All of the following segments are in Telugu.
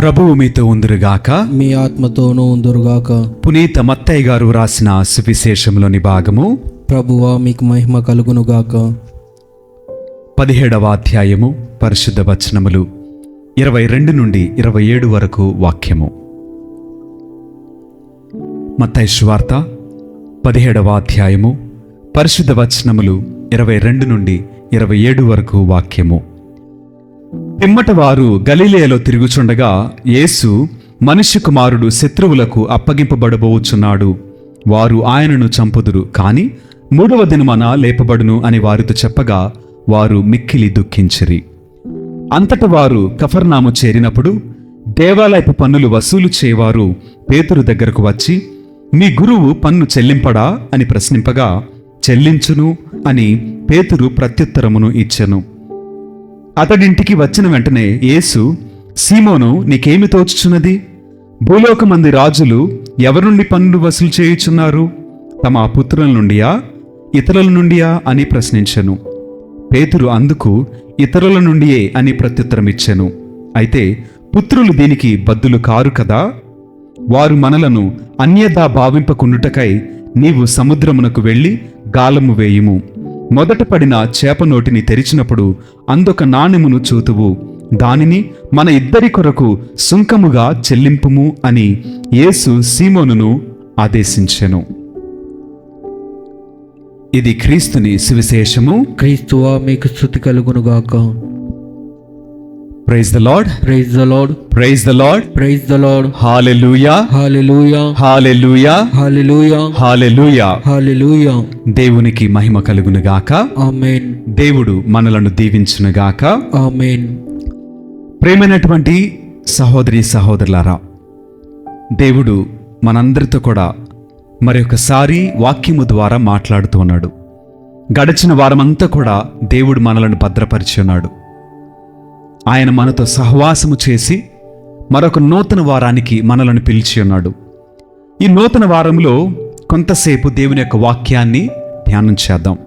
ప్రభువు మీతో ఉందిరుగాక. మీ ఆత్మతోనూ ఉందురుగాక. పునీత మత్తయ్య గారు రాసిన సువిశేషంలోని భాగము. ప్రభువా మీకు మహిమ కలుగునుగాక. పదిహేడవ అధ్యాయము పరిశుద్ధ వచనములు ఇరవై రెండు నుండి ఇరవై ఏడు వరకు వాక్యము. మత్తయి సువార్త పదిహేడవ అధ్యాయము పరిశుద్ధ వచనములు ఇరవై రెండు నుండి ఇరవై ఏడు వరకు వాక్యము. పిమ్మట వారు గలిలేలో తిరుగుచుండగా యేసు మనిషి కుమారుడు శత్రువులకు అప్పగింపబడబోచున్నాడు. వారు ఆయనను చంపుదురు కాని మూడవ దినమన లేపబడును అని వారితో చెప్పగా వారు మిక్కిలి దుఃఖించిరి. అంతట వారు కఫర్నాము చేరినప్పుడు దేవాలయపు పన్నులు వసూలు చేయవారు పేతురు దగ్గరకు వచ్చి మీ గురువు పన్ను చెల్లింపడా? అని ప్రశ్నింపగా చెల్లించును అని పేతురు ప్రత్యుత్తరమును ఇచ్చెను. అతడింటికి వచ్చిన వెంటనే యేసు సీమోను నీకేమి తోచుచున్నది? భూలోకమంది రాజులు ఎవరి నుండి పన్నులు వసూలు చేయుచున్నారు? తమ పుత్రుల నుండియా? ఇతరుల నుండియా? అని ప్రశ్నించెను. పేతురు అందుకు ఇతరుల నుండియే అని ప్రత్యుత్తరమిచ్చెను. అయితే పుత్రులు దీనికి బద్దులు కారు కదా? వారు మనలను అన్యదా భావింపకుండుటకై నీవు సముద్రమునకు వెళ్ళి గాలము వేయుము. మొదట పడిన చేప నోటిని తెరిచినప్పుడు అందొక నాణెమును చూతువు. దానిని మన ఇద్దరి కొరకు సుంకముగా చెల్లింపుము అని యేసు సీమోనును ఆదేశించెను. ఇది క్రీస్తుని సువిశేషము. క్రీస్తువా మీకు స్థుతి కలుగునుగాక. Praise the lord praise the lord praise the lord praise the lord hallelujah hallelujah hallelujah hallelujah hallelujah hallelujah దేవునికి మహిమ కలుగునుగాక ఆమేన్ దేవుడు మనలను దీవించునుగాక ఆమేన్ ప్రేమైనటువంటి సహోదరి సహోదరులారా దేవుడు మనందరితో కూడా మరొకసారి వాక్యము ద్వారా మాట్లాడుతూ ఉన్నాడు. గడిచిన వారమంతా కూడా దేవుడు మనలను భద్రపరిచి ఉన్నాడు. ఆయన మనతో సహవాసము చేసి మరొక నూతన వారానికి మనలను పిలిచి ఉన్నాడు. ఈ నూతన వారంలో కొంతసేపు దేవుని యొక్క వాక్యాన్ని ధ్యానం చేద్దాం.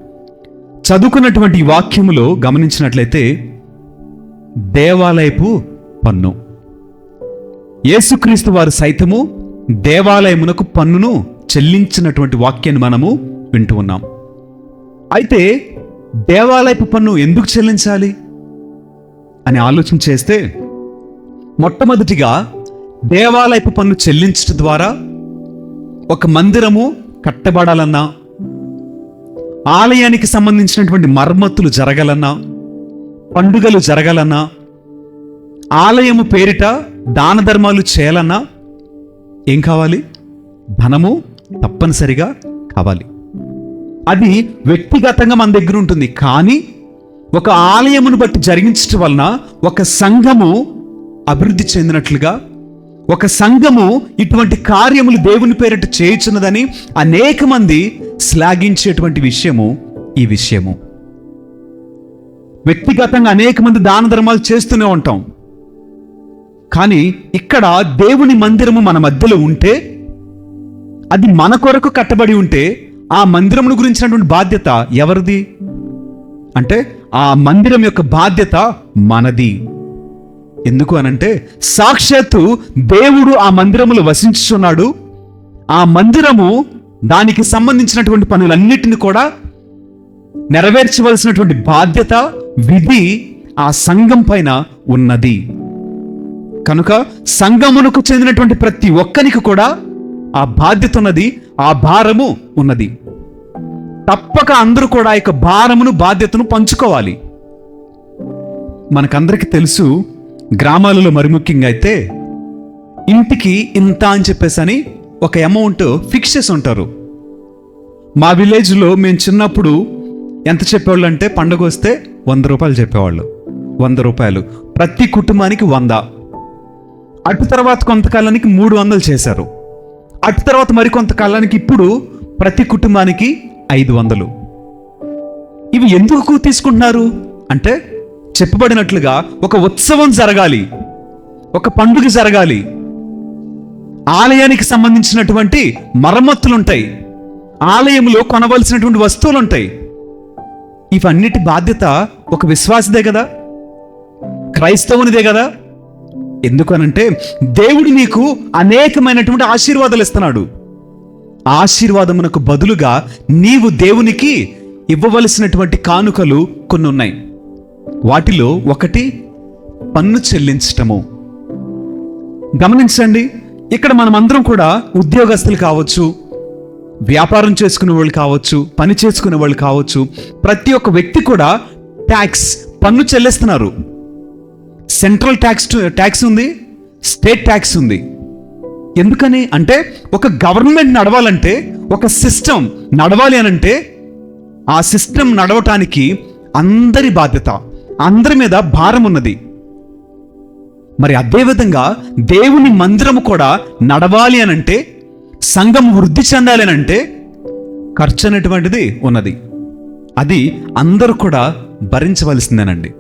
చదువుకున్నటువంటి ఈ వాక్యములో గమనించినట్లయితే దేవాలయపు పన్ను. యేసుక్రీస్తు వారు సైతము దేవాలయమునకు పన్నును చెల్లించినటువంటి వాక్యాన్ని మనము వింటూ ఉన్నాం. అయితే దేవాలయపు పన్ను ఎందుకు చెల్లించాలి? అని ఆలోచన చేస్తే మొట్టమొదటిగా దేవాలయపు పన్ను చెల్లించడం ద్వారా ఒక మందిరము కట్టబడాలన్నా ఆలయానికి సంబంధించినటువంటి మర్మత్తులు జరగాలన్నా పండుగలు జరగాలన్నా ఆలయము పేరిట దాన ధర్మాలు చేయాలన్నా ఏం కావాలి? ధనము తప్పనిసరిగా కావాలి. అది వ్యక్తిగతంగా మన దగ్గర ఉంటుంది కానీ ఒక ఆలయమును బట్టి జరిగించటం వలన ఒక సంఘము అభివృద్ధి చెందినట్లుగా ఒక సంఘము ఇటువంటి కార్యములు దేవుని పేరిట చేయుచున్నదని అనేక మంది శ్లాఘించేటువంటి విషయము ఈ విషయము. వ్యక్తిగతంగా అనేక మంది దాన ధర్మాలు చేస్తూనే ఉంటాం. కానీ ఇక్కడ దేవుని మందిరము మన మధ్యలో ఉంటే అది మన కొరకు కట్టబడి ఉంటే ఆ మందిరమును గురించినటువంటి బాధ్యత ఎవరిది? అంటే ఆ మందిరం యొక్క బాధ్యత మనది. ఎందుకు అనంటే సాక్షాత్తు దేవుడు ఆ మందిరములు వసించుచున్నాడు. ఆ మందిరము దానికి సంబంధించినటువంటి పనులన్నిటిని కూడా నెరవేర్చవలసినటువంటి బాధ్యత విధి ఆ సంఘం పైన ఉన్నది. కనుక సంఘమునకు చెందినటువంటి ప్రతి ఒక్కరికి కూడా ఆ బాధ్యత ఉన్నది ఆ భారము ఉన్నది. తప్పక అందరూ కూడా ఇక యొక్క భారమును బాధ్యతను పంచుకోవాలి. మనకందరికీ తెలుసు గ్రామాలలో మరి ముఖ్యంగా అయితే ఇంటికి ఇంత అని చెప్పేసి అని ఒక అమౌంట్ ఫిక్స్ చేసి ఉంటారు. మా విలేజ్లో మేము చిన్నప్పుడు ఎంత చెప్పేవాళ్ళు అంటే పండగ వస్తే వంద రూపాయలు చెప్పేవాళ్ళు. వంద రూపాయలు. ప్రతి కుటుంబానికి వంద. అటు తర్వాత కొంతకాలానికి మూడు వందలు చేశారు. అటు తర్వాత మరికొంతకాలానికి ఇప్పుడు ప్రతి కుటుంబానికి ఐదు వందలు. ఇవి ఎందుకు తీసుకుంటున్నారు? అంటే చెప్పబడినట్లుగా ఒక ఉత్సవం జరగాలి. ఒక పండుగ జరగాలి. ఆలయానికి సంబంధించినటువంటి మరమ్మతులు ఉంటాయి ఆలయంలో కొనవలసినటువంటి వస్తువులు ఉంటాయి ఇవన్నిటి బాధ్యత ఒక విశ్వాసదే కదా? క్రైస్తవునిదే కదా? ఎందుకనంటే దేవుడు నీకు అనేకమైనటువంటి ఆశీర్వాదాలు ఇస్తున్నాడు. ఆశీర్వాదమునకు బదులుగా నీవు దేవునికి ఇవ్వవలసినటువంటి కానుకలు కొన్ని ఉన్నాయి వాటిలో ఒకటి పన్ను చెల్లించటము. గమనించండి ఇక్కడ మనమందరం కూడా ఉద్యోగస్తులు కావచ్చు వ్యాపారం చేసుకునే వాళ్ళు కావచ్చు పని చేసుకునే వాళ్ళు కావచ్చు ప్రతి ఒక్క వ్యక్తి కూడా ట్యాక్స్ పన్ను చెల్లిస్తున్నారు. సెంట్రల్ ట్యాక్స్ ట్యాక్స్ ఉంది స్టేట్ ట్యాక్స్ ఉంది. ఎందుకని అంటే ఒక గవర్నమెంట్ నడవాలంటే ఒక సిస్టమ్ నడవాలి అనంటే ఆ సిస్టమ్ నడవటానికి అందరి బాధ్యత అందరి మీద భారం ఉన్నది. మరి అదేవిధంగా దేవుని మందిరము కూడా నడవాలి అనంటే సంఘం వృద్ధి చెందాలి అనంటే ఖర్చు అనేటువంటిది ఉన్నది. అది అందరూ కూడా భరించవలసిందేనండి.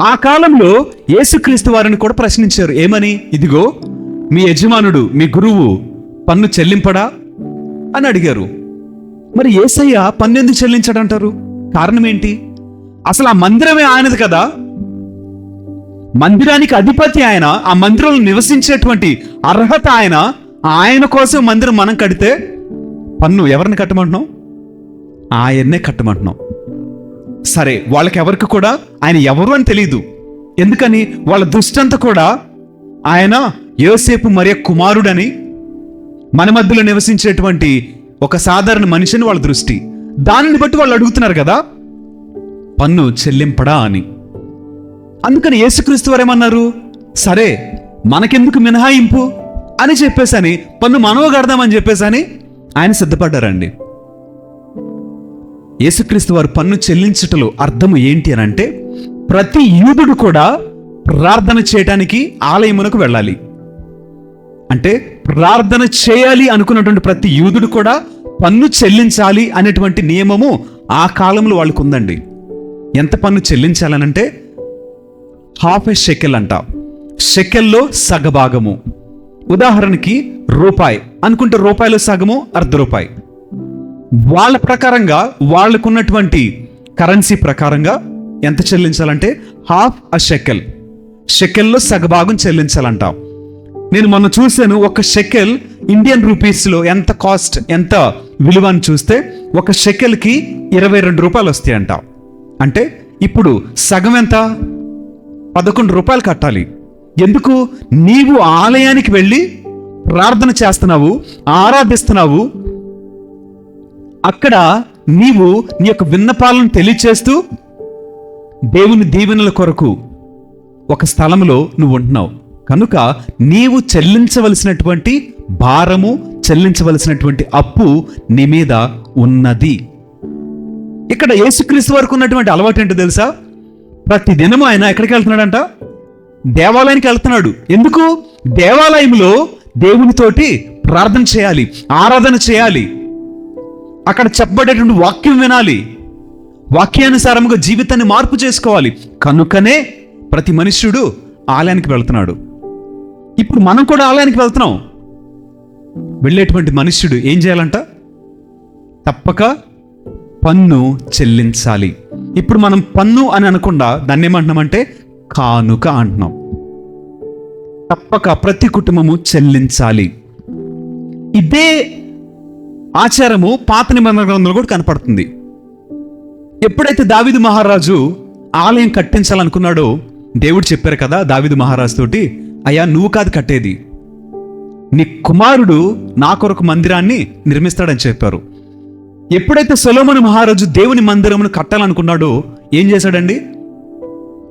ఆ కాలంలో యేసుక్రీస్తు వారిని కూడా ప్రశ్నించారు ఏమని? ఇదిగో మీ యజమానుడు మీ గురువు పన్ను చెల్లింపడా? అని అడిగారు. మరి ఏసయ్య పన్ను ఎందుకు చెల్లించాడంటారు? కారణం ఏంటి అసలు ఆ మందిరమే ఆయనది కదా? మందిరానికి అధిపతి ఆయన ఆ మందిరంలో నివసించేటువంటి అర్హత ఆయన ఆయన కోసం మందిరం మనం కడితే పన్ను ఎవరిని కట్టమంటున్నాం? ఆయన్నే కట్టమంటున్నాం. సరే వాళ్ళకి ఎవరికి కూడా? ఆయన ఎవరు అని తెలియదు ఎందుకని? వాళ్ళ దుష్టంత కూడా ఆయన యోసేపు మరియ కుమారుడని మన మధ్యలో నివసించేటువంటి ఒక సాధారణ మనిషిని వాళ్ళ దృష్టి. దానిని బట్టి వాళ్ళు అడుగుతున్నారు కదా పన్ను చెల్లింపడా అని. అందుకని యేసుక్రీస్తు వారు ఏమన్నారు? సరే మనకెందుకు మినహాయింపు? అని చెప్పేసని పన్ను మనవ కడదామని చెప్పేసని ఆయన సిద్ధపడ్డారండి. యేసుక్రీస్తు వారు పన్ను చెల్లించటలో అర్థము ఏంటి అని అంటే ప్రతి యూదుడు కూడా ప్రార్థన చేయటానికి ఆలయమునకు వెళ్ళాలి. అంటే ప్రార్థన చేయాలి అనుకున్నటువంటి ప్రతి యూదుడు కూడా పన్ను చెల్లించాలి అనేటువంటి నియమము ఆ కాలంలో వాళ్ళకు ఉందండి ఎంత పన్ను చెల్లించాలనంటే హాఫ్ ఎ షెకెల్ అంట. షెకెల్లో సగభాగము. ఉదాహరణకి రూపాయి. అనుకుంటే రూపాయలు సగము అర్ధ రూపాయి. వాళ్ళ ప్రకారంగా వాళ్ళకున్నటువంటి కరెన్సీ ప్రకారంగా ఎంత చెల్లించాలంటే హాఫ్ అ షెకెల్. షెకెల్లో సగభాగం చెల్లించాలంటాం. నేను మొన్న చూశాను ఒక షెకెల్ ఇండియన్ రూపీస్లో ఎంత కాస్ట్ ఎంత విలువ అని చూస్తే ఒక షెకెల్కి ఇరవై రెండు రూపాయలు వస్తాయంట. అంటే ఇప్పుడు సగం ఎంత? పదకొండు రూపాయలు కట్టాలి. ఎందుకు? నీవు ఆలయానికి వెళ్ళి ప్రార్థన చేస్తున్నావు ఆరాధిస్తున్నావు. అక్కడ నీవు నీ యొక్క విన్నపాలను తెలియచేస్తూ దేవుని దీవెనల కొరకు ఒక స్థలంలో నువ్వు ఉంటున్నావు. కనుక నీవు చెల్లించవలసినటువంటి భారము చెల్లించవలసినటువంటి అప్పు నీ మీద ఉన్నది. ఇక్కడ యేసుక్రీస్తు వరకు ఉన్నటువంటి అలవాటు ఏంటో తెలుసా? ప్రతి దినము ఆయన ఎక్కడికి వెళ్తున్నాడంట? దేవాలయానికి వెళ్తున్నాడు. ఎందుకు? దేవాలయంలో దేవునితోటి ప్రార్థన చేయాలి ఆరాధన చేయాలి. అక్కడ చెప్పబడేటువంటి వాక్యం వినాలి. వాక్యానుసారముగా జీవితాన్ని మార్పు చేసుకోవాలి. కనుకనే ప్రతి మనుష్యుడు ఆలయానికి వెళ్తున్నాడు. ఇప్పుడు మనం కూడా ఆలయానికి వెళ్తున్నాం. వెళ్ళేటువంటి మనుష్యుడు ఏం చేయాలంట? తప్పక పన్ను చెల్లించాలి. ఇప్పుడు మనం పన్ను అని అనకుండా దాన్ని ఏమంటున్నామంటే కానుక అంటున్నాం. తప్పక ప్రతి కుటుంబము చెల్లించాలి. ఇదే ఆచారము పాత నిబంధన గ్రంథంలో కూడా కనపడుతుంది. ఎప్పుడైతే దావిదు మహారాజు ఆలయం కట్టించాలనుకున్నాడో దేవుడు చెప్పారు కదా దావిదు మహారాజు తోటి అయ్యా నువ్వు కాదు కట్టేది. నీ కుమారుడు నా కొరకు మందిరాన్ని నిర్మిస్తాడని చెప్పారు. ఎప్పుడైతే సొలోమని మహారాజు దేవుని మందిరమును కట్టాలనుకున్నాడో ఏం చేశాడండి?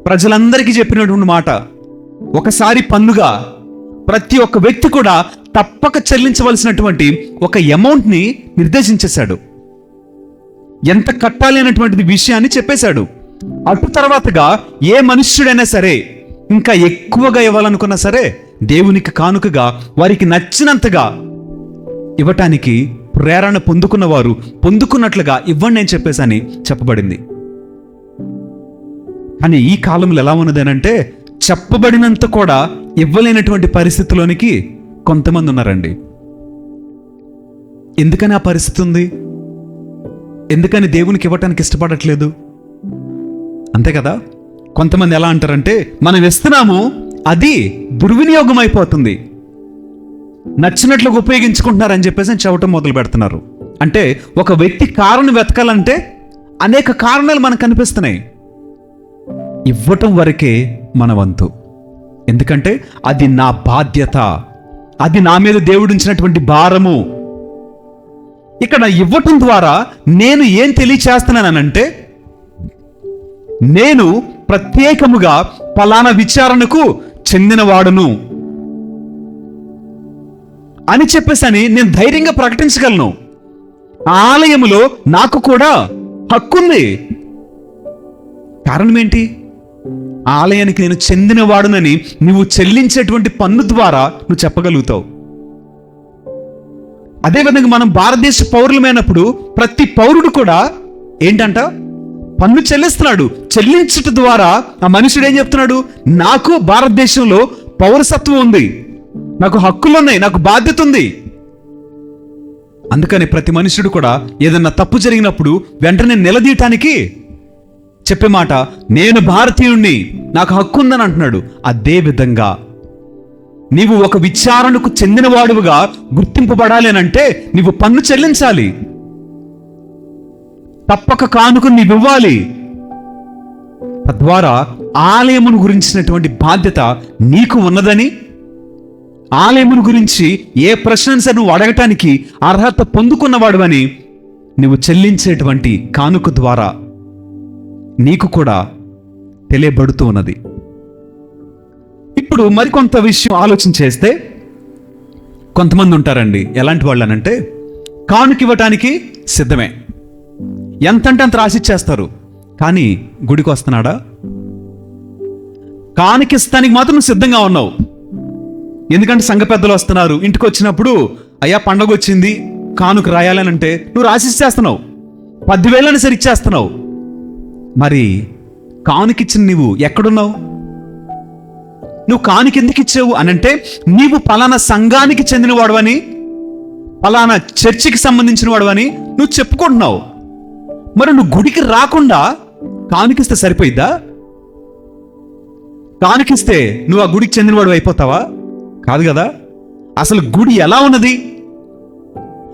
ప్రజలందరికీ చెప్పినటువంటి మాట. ఒకసారి పన్నుగా ప్రతి ఒక్క వ్యక్తి కూడా తప్పక చెల్లించవలసినటువంటి ఒక అమౌంట్ని నిర్దేశించేశాడు. ఎంత కట్టాలి అనేటువంటిది విషయాన్ని చెప్పేశాడు. అటు తర్వాతగా ఏ మనుష్యుడైనా సరే ఇంకా ఎక్కువగా ఇవ్వాలనుకున్నా సరే దేవునికి కానుకగా వారికి నచ్చినంతగా ఇవ్వటానికి ప్రేరణ పొందుకున్న వారు పొందుకున్నట్లుగా ఇవ్వండి అని చెప్పేసని చెప్పబడింది. కానీ ఈ కాలంలో ఎలా ఉన్నదేనంటే చెప్పబడినంత కూడా ఇవ్వలేనటువంటి పరిస్థితిలోనికి కొంతమంది ఉన్నారండి. ఎందుకని ఆ పరిస్థితి ఉంది? ఎందుకని దేవునికి ఇవ్వటానికి ఇష్టపడట్లేదు? అంతే కదా? కొంతమంది ఎలా అంటారంటే మనం ఇస్తున్నాము అది దుర్వినియోగం అయిపోతుంది నచ్చినట్లుగా ఉపయోగించుకుంటున్నారని చెప్పేసి చెవటం మొదలు పెడుతున్నారు. అంటే ఒక వ్యక్తి కారును వెతకాలంటే అనేక కారణాలు మనకు కనిపిస్తున్నాయి. ఇవ్వటం వరకే మన వంతు. ఎందుకంటే అది నా బాధ్యత. అది నా మీద దేవుడించినటువంటి భారము. ఇక్కడ ఇవ్వటం ద్వారా నేను ఏం తెలియచేస్తున్నానంటే నేను ప్రత్యేకముగా ఫలానా విచారణకు చెందినవాడును. అని చెప్పేసని నేను ధైర్యంగా ప్రకటించగలను. ఆ ఆలయములో నాకు కూడా హక్కుంది. కారణం ఏంటి ఆలయానికి నేను చెందినవాడునని నువ్వు చెల్లించేటువంటి పన్ను ద్వారా నువ్వు చెప్పగలుగుతావు. అదేవిధంగా మనం భారతదేశ పౌరులమైనప్పుడు ప్రతి పౌరుడు కూడా ఏంటంట? పన్ను చెల్లిస్తున్నాడు. చెల్లించుట ద్వారా ఆ మనుషుడు ఏం చెప్తున్నాడు? నాకు భారతదేశంలో పౌరసత్వం ఉంది. నాకు హక్కులు ఉన్నాయి నాకు బాధ్యత ఉంది అందుకని ప్రతి మనుషుడు కూడా ఏదన్నా తప్పు జరిగినప్పుడు వెంటనే నిలదీయటానికి చెప్పే మాట నేను భారతీయుణ్ణి నాకు హక్కు ఉందని అంటున్నాడు. అదే విధంగా నీవు ఒక విచారణకు చెందినవాడుగా గుర్తింపబడాలి అని అంటే నీవు పన్ను చెల్లించాలి. తప్పక కానుక నీవు ఇవ్వాలి తద్వారా ఆలయమును గురించినటువంటి బాధ్యత నీకు ఉన్నదని ఆలయమును గురించి ఏ ప్రశ్న సరే నువ్వు అడగటానికి అర్హత పొందుకున్నవాడు అని నువ్వు చెల్లించేటువంటి కానుక ద్వారా నీకు కూడా తెలియబడుతూ ఉన్నది. ఇప్పుడు మరికొంత విషయం ఆలోచన చేస్తే కొంతమంది ఉంటారండి. ఎలాంటి వాళ్ళు అనంటే కానుక ఇవ్వటానికి సిద్ధమే. ఎంతంటే అంత రాసిచ్చేస్తారు. కానీ గుడికి వస్తున్నాడా కానుకిస్తానికి మాత్రం సిద్ధంగా ఉన్నావు. ఎందుకంటే సంఘ పెద్దలు వస్తున్నారు. ఇంటికి వచ్చినప్పుడు అయ్యా పండగ వచ్చింది కానుక రాయాలనంటే నువ్వు రాసిచ్చేస్తున్నావు. పదివేలని సరి ఇచ్చేస్తున్నావు. మరి కానుకిచ్చిన నీవు ఎక్కడున్నావు? నువ్వు కానుక ఎందుకు ఇచ్చావు అని అంటే నీవు పలానా సంఘానికి చెందినవాడువని పలానా చర్చికి సంబంధించిన వాడువని నువ్వు చెప్పుకుంటున్నావు. మరి నువ్వు గుడికి రాకుండా కానుకిస్తే సరిపోయిద్దా? కానుకిస్తే నువ్వు ఆ గుడికి చెందినవాడు అయిపోతావా? కాదు కదా. అసలు గుడి ఎలా ఉన్నది?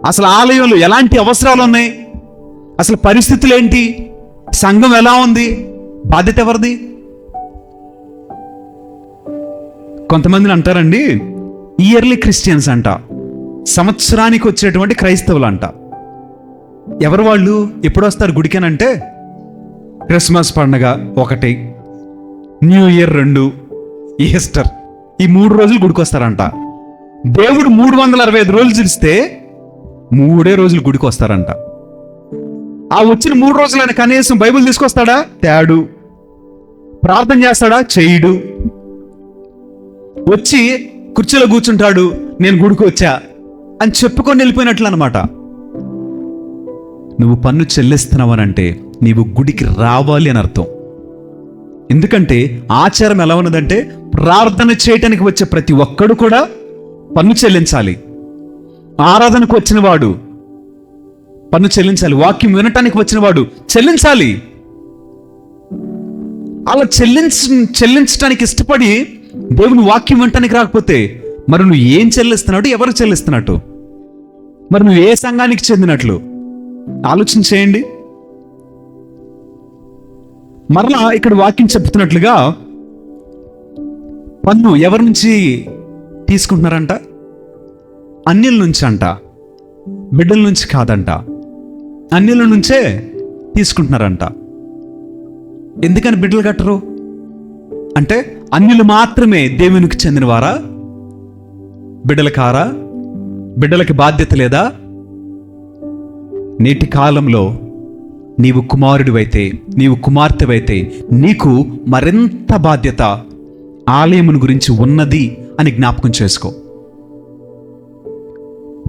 అసలు ఆలయంలో ఎలాంటి అవసరాలు ఉన్నాయి? అసలు పరిస్థితులు ఏంటి సంఘం ఎలా ఉంది? బాధ్యత ఎవరిది? కొంతమందిని అంటారండి ఇయర్లీ క్రిస్టియన్స్ అంట సంవత్సరానికి వచ్చేటువంటి క్రైస్తవులు అంట. ఎవరు వాళ్ళు? ఎప్పుడు వస్తారు గుడికేనంటే? క్రిస్మస్ పండగ ఒకటి న్యూ ఇయర్ రెండు ఈస్టర్. ఈ మూడు రోజులు గుడికొస్తారంట. దేవుడు మూడు వందల అరవై ఐదు రోజులు చూస్తే మూడే రోజులు గుడికి వస్తారంట ఆ వచ్చిన మూడు రోజులైన కనీసం బైబిల్ తీసుకొస్తాడా? తేడు. ప్రార్థన చేస్తాడా? చేయడు. వచ్చి కుర్చీలో కూర్చుంటాడు నేను గుడికి వచ్చా అని చెప్పుకొని వెళ్ళిపోయినట్లు అనమాట నువ్వు పన్ను చెల్లిస్తున్నావనంటే నీవు గుడికి రావాలి అని అర్థం. ఎందుకంటే ఆచారం ఎలా ఉన్నదంటే ప్రార్థన చేయటానికి వచ్చే ప్రతి ఒక్కడు కూడా పన్ను చెల్లించాలి. ఆరాధనకు వచ్చిన వాడు పన్ను చెల్లించాలి. వాక్యం వినటానికి వచ్చిన వాడు చెల్లించాలి. అలా చెల్లించ చెల్లించడానికి ఇష్టపడి దేవుని వాక్యం వినటానికి రాకపోతే మరి నువ్వు ఏం చెల్లిస్తున్నాడు? ఎవరు చెల్లిస్తున్నట్టు? మరి నువ్వు ఏ సంఘానికి చెందినట్లు? ఆలోచన చేయండి మరలా ఇక్కడ వాక్యం చెప్తున్నట్లుగా పన్ను ఎవరి నుంచి తీసుకుంటున్నారంట? అన్యుల నుంచి అంట. బిడ్డల నుంచి కాదంట. అన్యుల నుంచే తీసుకుంటున్నారంట. ఎందుకని బిడ్డలు కట్టరు? అంటే అన్యులు మాత్రమే దేవునికి చెందినవారా? బిడ్డల కారా? బిడ్డలకి బాధ్యత లేదా? నేటి కాలంలో నీవు కుమారుడివైతే నీవు కుమార్తెవైతే నీకు మరింత బాధ్యత ఆలయమును గురించి ఉన్నది అని జ్ఞాపకం చేసుకో.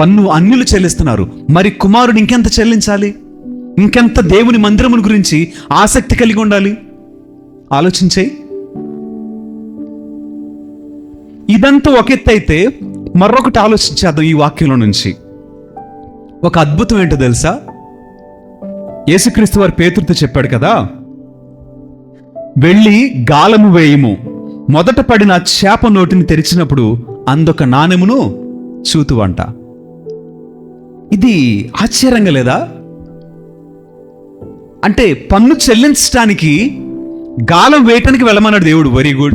పన్ను అన్యులు చెల్లిస్తున్నారు. మరి కుమారుడు ఇంకెంత చెల్లించాలి? ఇంకెంత దేవుని మందిరమును గురించి ఆసక్తి కలిగి ఉండాలి? ఆలోచించే. ఇదంతా ఒక ఎత్తు అయితే మరొకటి ఆలోచించేద్దాం ఈ వాక్యంలో నుంచి. ఒక అద్భుతం ఏంటో తెలుసా? యేసుక్రీస్తు వారి పేతురుతో చెప్పాడు కదా వెళ్ళి గాలము వేయము. మొదట పడిన చేప నోటిని తెరిచినప్పుడు అందొక నాణెమును చూతువంట. ఇది ఆశ్చర్యంగా లేదా? అంటే పన్ను చెల్లించడానికి గాలం వేయటానికి వెళ్ళమన్నాడు దేవుడు. వెరీ గుడ్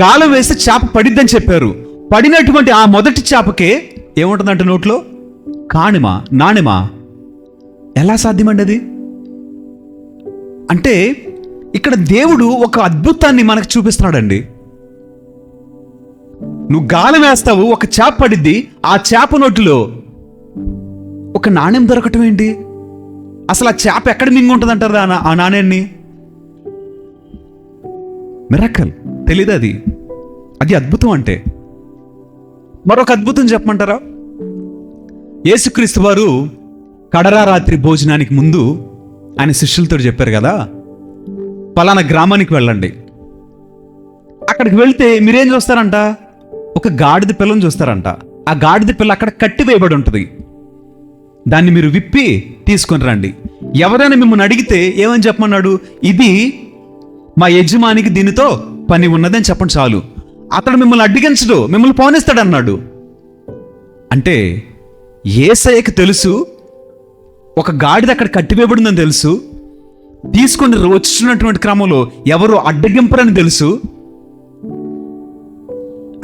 గాలం వేస్తే చేప పడిద్దని చెప్పారు. పడినటువంటి ఆ మొదటి చేపకే ఏముంటుందంట నోట్లో? కాణిమా నాణెమా ఎలా సాధ్యమండి అది అంటే ఇక్కడ దేవుడు ఒక అద్భుతాన్ని మనకు చూపిస్తున్నాడండి. నువ్వు గాలం వేస్తావు ఒక చేప పడిద్ది ఆ చేప నోటిలో ఒక నాణ్యం దొరకటం ఏంటి? అసలు ఆ చేప ఎక్కడ మింగుంటుంది అంటారు ఆ నా- ఆ నాణ్యాన్ని? మిరక్కల్ తెలీదు అది? అది అద్భుతం అంటే. మరొక అద్భుతం చెప్పమంటారా? యేసుక్రీస్తు వారు కడరా రాత్రి భోజనానికి ముందు ఆయన శిష్యులతో చెప్పారు కదా పలానా గ్రామానికి వెళ్ళండి. అక్కడికి వెళ్తే మీరేం చూస్తారంట? ఒక గాడిద పిల్లని చూస్తారంట. ఆ గాడిద పిల్ల అక్కడ కట్టి వేయబడి ఉంటుంది. దాన్ని మీరు విప్పి తీసుకొని రండి. ఎవరైనా మిమ్మల్ని అడిగితే ఏమని చెప్పమన్నాడు? ఇది మా యజమానికి దీనితో పని ఉన్నదని చెప్పండి చాలు. అతడు మిమ్మల్ని అడ్డగించడు మిమ్మల్ని పోనిస్తాడన్నాడు. అంటే ఏసయ్యకి తెలుసు ఒక గాడిద అక్కడ కట్టివేయబడిందని తెలుసు తీసుకొని వచ్చినటువంటి క్రమంలో ఎవరు అడ్డగింపరని తెలుసు.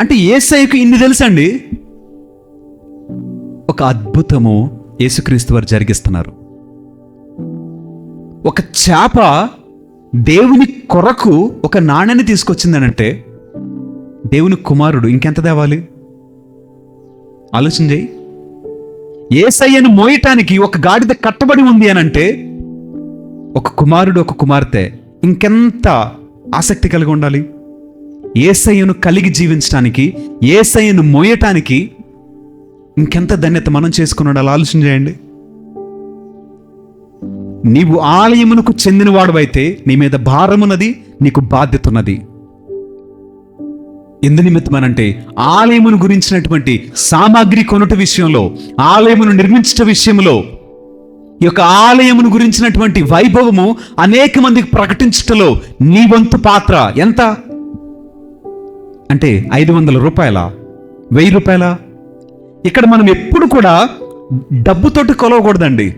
అంటే ఏసయ్యకు ఇన్ని తెలుసండి? ఒక అద్భుతము యేసుక్రీస్తు వారు జరిగిస్తున్నారు. ఒక చేప దేవుని కొరకు ఒక నాణ్యాన్ని తీసుకొచ్చిందనంటే దేవుని కుమారుడు ఇంకెంత తేవాలి? ఆలోచన చేయి. ఏసయ్యను మోయటానికి ఒక గాడిద కట్టబడి ఉంది అని అంటే ఒక కుమారుడు ఒక కుమార్తె ఇంకెంత ఆసక్తి కలిగి ఉండాలి? ఏసయ్యను కలిగి జీవించడానికి ఏసయ్యను మోయటానికి ఇంకెంత ధన్యత మనం చేసుకుని ఉండాలి? ఆలోచన చేయండి. నీవు ఆలయమునకు చెందినవాడువైతే నీ మీద భారమున్నది నీకు బాధ్యత ఉన్నది. ఎందు నిమిత్తమనంటే ఆలయమును గురించినటువంటి సామాగ్రి కొనుట విషయంలో ఆలయమును నిర్మించట విషయంలో ఈ యొక్క ఆలయమును గురించినటువంటి వైభవము అనేక మందికి ప్రకటించటలో నీ వంతు పాత్ర ఎంత? అంటే ఐదు వందల రూపాయల? వెయ్యి రూపాయల? ఇక్కడ మనం ఎప్పుడు కూడా డబ్బుతోటి కొలవకూడదండి.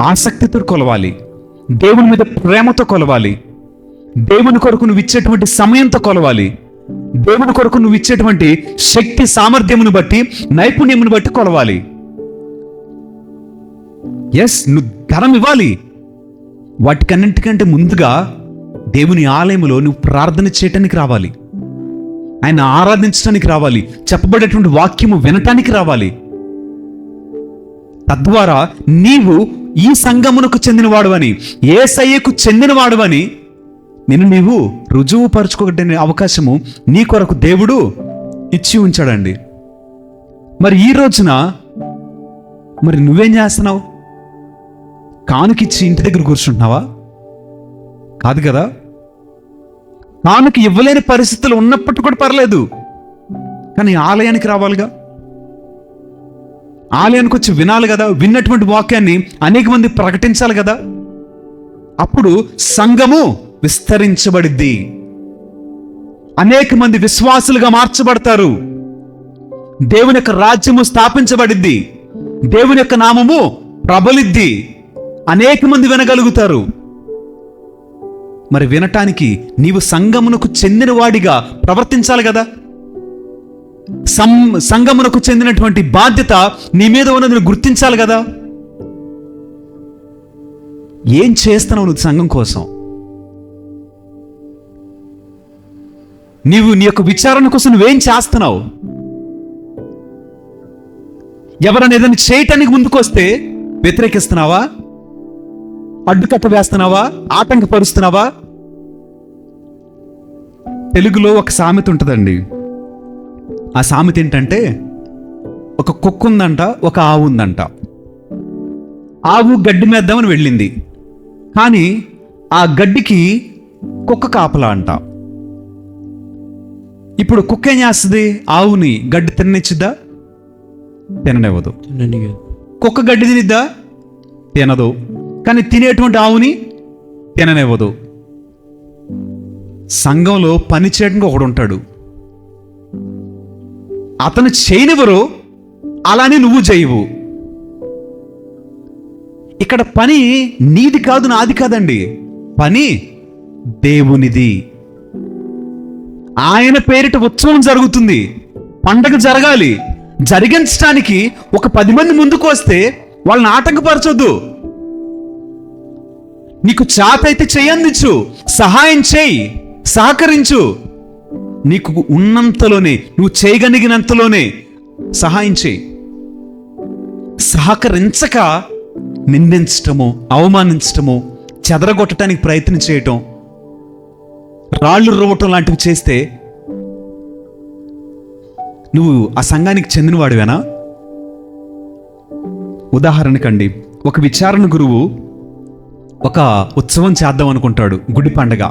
ఆసక్తితో కొలవాలి. దేవుని మీద ప్రేమతో కొలవాలి. దేవుని కొరకు నువ్వు ఇచ్చేటువంటి సమయంతో కొలవాలి. దేవుని కొరకు నువ్వు ఇచ్చేటువంటి శక్తి సామర్థ్యమును బట్టి నైపుణ్యమును బట్టి కొలవాలి. ఎస్ నువ్వు ధనం ఇవ్వాలి. వాటికన్నింటికంటే ముందుగా దేవుని ఆలయంలో నువ్వు ప్రార్థన చేయటానికి రావాలి. ఆయన ఆరాధించడానికి రావాలి. చెప్పబడేటువంటి వాక్యము వినటానికి రావాలి. తద్వారా నీవు ఈ సంఘమునకు చెందినవాడువని ఏ సయ్యకు చెందినవాడువని నిన్ను నీవు రుజువు అవకాశము నీ కొరకు దేవుడు ఇచ్చి ఉంచాడండి. మరి ఈ రోజున మరి నువ్వేం చేస్తున్నావు? కానుకిచ్చి ఇంటి దగ్గర కూర్చుంటున్నావా? కాదు కదా? కానుక ఇవ్వలేని పరిస్థితులు ఉన్నప్పటికీ కూడా పర్లేదు. కానీ ఆలయానికి రావాలిగా? ఆలయానికి వచ్చి వినాలి కదా? విన్నటువంటి వాక్యాన్ని అనేక మంది ప్రకటించాలి కదా? అప్పుడు సంఘము విస్తరించబడిద్ది. అనేక మంది విశ్వాసులుగా మార్చబడతారు. దేవుని యొక్క రాజ్యము స్థాపించబడిద్ది. దేవుని యొక్క నామము ప్రబలిద్ది. అనేక మంది వినగలుగుతారు. మరి వినటానికి నీవు సంగమునకు చెందినవాడిగా ప్రవర్తించాలి కదా? సం సంగమునకు చెందినటువంటి బాధ్యత నీ మీద ఉన్నది గుర్తించాలి కదా? ఏం చేస్తున్నావు నువ్వు సంఘం కోసం? నీవు నీ యొక్క విచారణ కోసం నువ్వేం చేస్తున్నావు? ఎవరైనా ఏదైనా చేయటానికి ముందుకొస్తే వ్యతిరేకిస్తున్నావా? అడ్డుకట్ట వేస్తున్నావా? ఆటంకపరుస్తున్నావా? తెలుగులో ఒక సామెత ఉంటుందండి. ఆ సామెత ఏంటంటే ఒక కుక్క ఉందంట ఒక ఆవు ఉందంట. ఆవు గడ్డి మేద్దామని వెళ్ళింది. కానీ ఆ గడ్డికి కుక్క కాపలా అంట. ఇప్పుడు కుక్క ఏం చేస్తుంది? ఆవుని గడ్డి తిననిచ్చిద్దా? తిననివ్వదు. కుక్క గడ్డి తినిద్దా? తినదు. కానీ తినేటువంటి ఆవుని తిననివ్వదు. సంఘంలో పని చేయడానికి ఒకడు ఉంటాడు. అతను చేయనివరు అలానే నువ్వు చేయవు. ఇక్కడ పని నీది కాదు నాది కాదండి. పని దేవునిది. ఆయన పేరిట ఉత్సవం జరుగుతుంది. పండగ జరగాలి. జరిగించడానికి ఒక పది మంది ముందుకు వస్తే వాళ్ళని ఆటంకపరచొద్దు. నీకు చేత అయితే చేయందించు సహాయం చేయి. సహకరించు. నీకు ఉన్నంతలోనే నువ్వు చేయగలిగినంతలోనే సహాయం చేయి. సహకరించక నిందించటము అవమానించటము చెదరగొట్టడానికి ప్రయత్నం చేయటం రాళ్ళు రువ్వటం లాంటివి చేస్తే నువ్వు ఆ సంఘానికి చెందినవాడివేనా? ఉదాహరణకండి ఒక విచారణ గురువు ఒక ఉత్సవం చేద్దాం అనుకుంటాడు గుడి పండగ.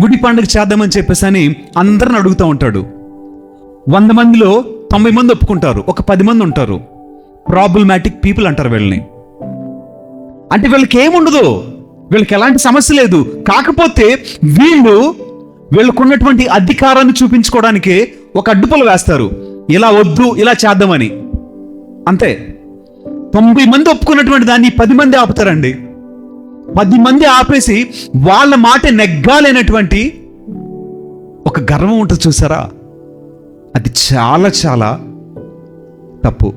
గుడి పండగ చేద్దామని చెప్పేసి అని అందరిని అడుగుతూ ఉంటాడు. వంద మందిలో తొంభై మంది ఒప్పుకుంటారు ఒక పది మంది ఉంటారు. ప్రాబ్లమాటిక్ పీపుల్ అంటారు వీళ్ళని. అంటే వీళ్ళకి ఏముండదు వీళ్ళకి ఎలాంటి సమస్య లేదు. కాకపోతే వీళ్ళు వీళ్ళకున్నటువంటి అధికారాన్ని చూపించుకోవడానికి ఒక అడ్డుపలు వేస్తారు. ఇలా వద్దు ఇలా చేద్దామని. అంతే. తొంభై మంది ఒప్పుకున్నటువంటి దాన్ని పది మంది ఆపుతారండి. పది మంది ఆపేసి వాళ్ళ మాట నెగ్గాలైనటువంటి ఒక గర్వం ఉంటుంది చూసారా? అది చాలా చాలా తప్పు.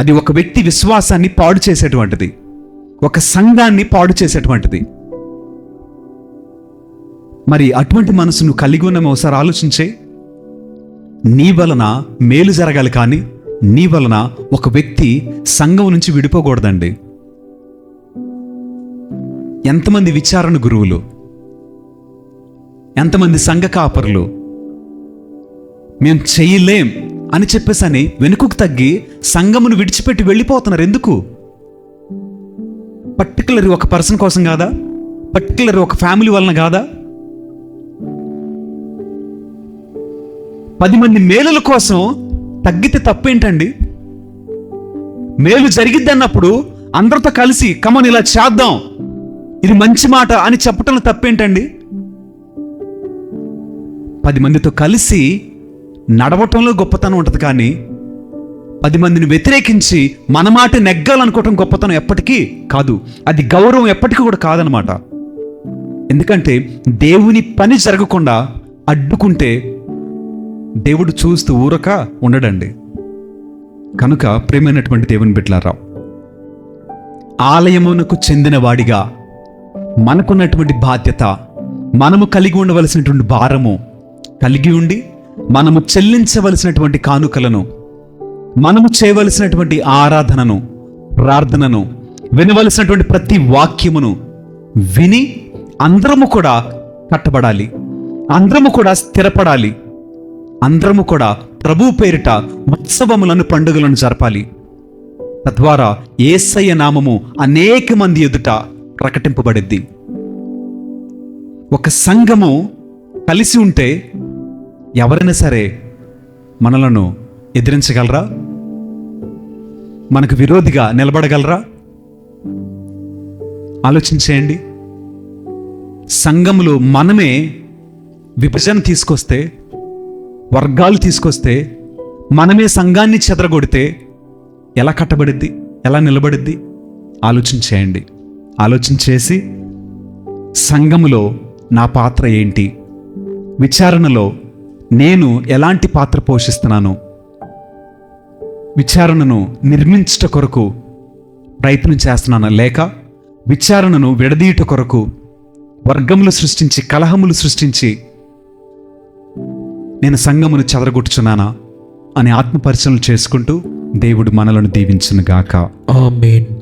అది ఒక వ్యక్తి విశ్వాసాన్ని పాడు చేసేటువంటిది. ఒక సంఘాన్ని పాడు చేసేటువంటిది. మరి అటువంటి మనసును కలిగి ఉన్న ఒకసారి ఆలోచించే నీ వలన మేలు జరగాలి కానీ నీ వలన ఒక వ్యక్తి సంఘం నుంచి విడిపోకూడదండి. ఎంతమంది విచారణ గురువులు ఎంతమంది సంఘ కాపరులు మేం చేయలేం అని చెప్పేసని వెనుకకు తగ్గి సంఘమును విడిచిపెట్టి వెళ్ళిపోతున్నారు. ఎందుకు? పర్టికులర్ ఒక పర్సన్ కోసం కాదా? పర్టికులర్ ఒక ఫ్యామిలీ వలన కాదా? పది మంది మేలుల కోసం తగ్గితే తప్పేంటండి? మేలు జరిగిద్ది అన్నప్పుడు అందరితో కలిసి కమన్ ఇలా చేద్దాం. ఇది మంచి మాట అని చెప్పటం తప్పేంటండి? పది మందితో కలిసి నడవటంలో గొప్పతనం ఉంటుంది కానీ పది మందిని వ్యతిరేకించి మన మాట నెగ్గాలనుకోవటం గొప్పతనం ఎప్పటికీ కాదు. అది గౌరవం ఎప్పటికీ కూడా కాదనమాట. ఎందుకంటే దేవుని పని జరగకుండా అడ్డుకుంటే దేవుడు చూస్తూ ఊరక ఉండడండి. కనుక ప్రేమైనటువంటి దేవుని బిడ్డలారా ఆలయమునకు చెందినవాడిగా మనకున్నటువంటి బాధ్యత మనము కలిగి ఉండవలసినటువంటి భారము కలిగి ఉండి మనము చెల్లించవలసినటువంటి కానుకలను మనము చేయవలసినటువంటి ఆరాధనను ప్రార్థనను వినవలసినటువంటి ప్రతి వాక్యమును విని అందరము కూడా కట్టబడాలి. అందరము కూడా స్థిరపడాలి. అందరము కూడా ప్రభు పేరిట ఉత్సవములను పండుగలను జరపాలి. తద్వారా ఏసయ్య నామము అనేక మంది ఎదుట ప్రకటింపబడిద్ది. ఒక సంఘము కలిసి ఉంటే ఎవరైనా సరే మనలను ఎదిరించగలరా? మనకు విరోధిగా నిలబడగలరా? ఆలోచించేయండి. సంఘములో మనమే విభజన తీసుకొస్తే వర్గాలు తీసుకొస్తే మనమే సంఘాన్ని చెదరగొడితే ఎలా కట్టబడిద్ది? ఎలా నిలబడిద్ది? ఆలోచించేయండి. ఆలోచించేసి సంఘములో నా పాత్ర ఏంటి? విచారణలో నేను ఎలాంటి పాత్ర పోషిస్తున్నాను? విచారణను నిర్మించుట కొరకు ప్రయత్నం చేస్తున్నాను. లేక విచారణను విడదీయుట కొరకు వర్గములు సృష్టించి కలహములు సృష్టించి నేను సంగమును చెదరగొట్టుచున్నానా అని ఆత్మపరిశీలన చేసుకుంటూ దేవుడు మనలను దీవించునుగాక. ఆమెన్.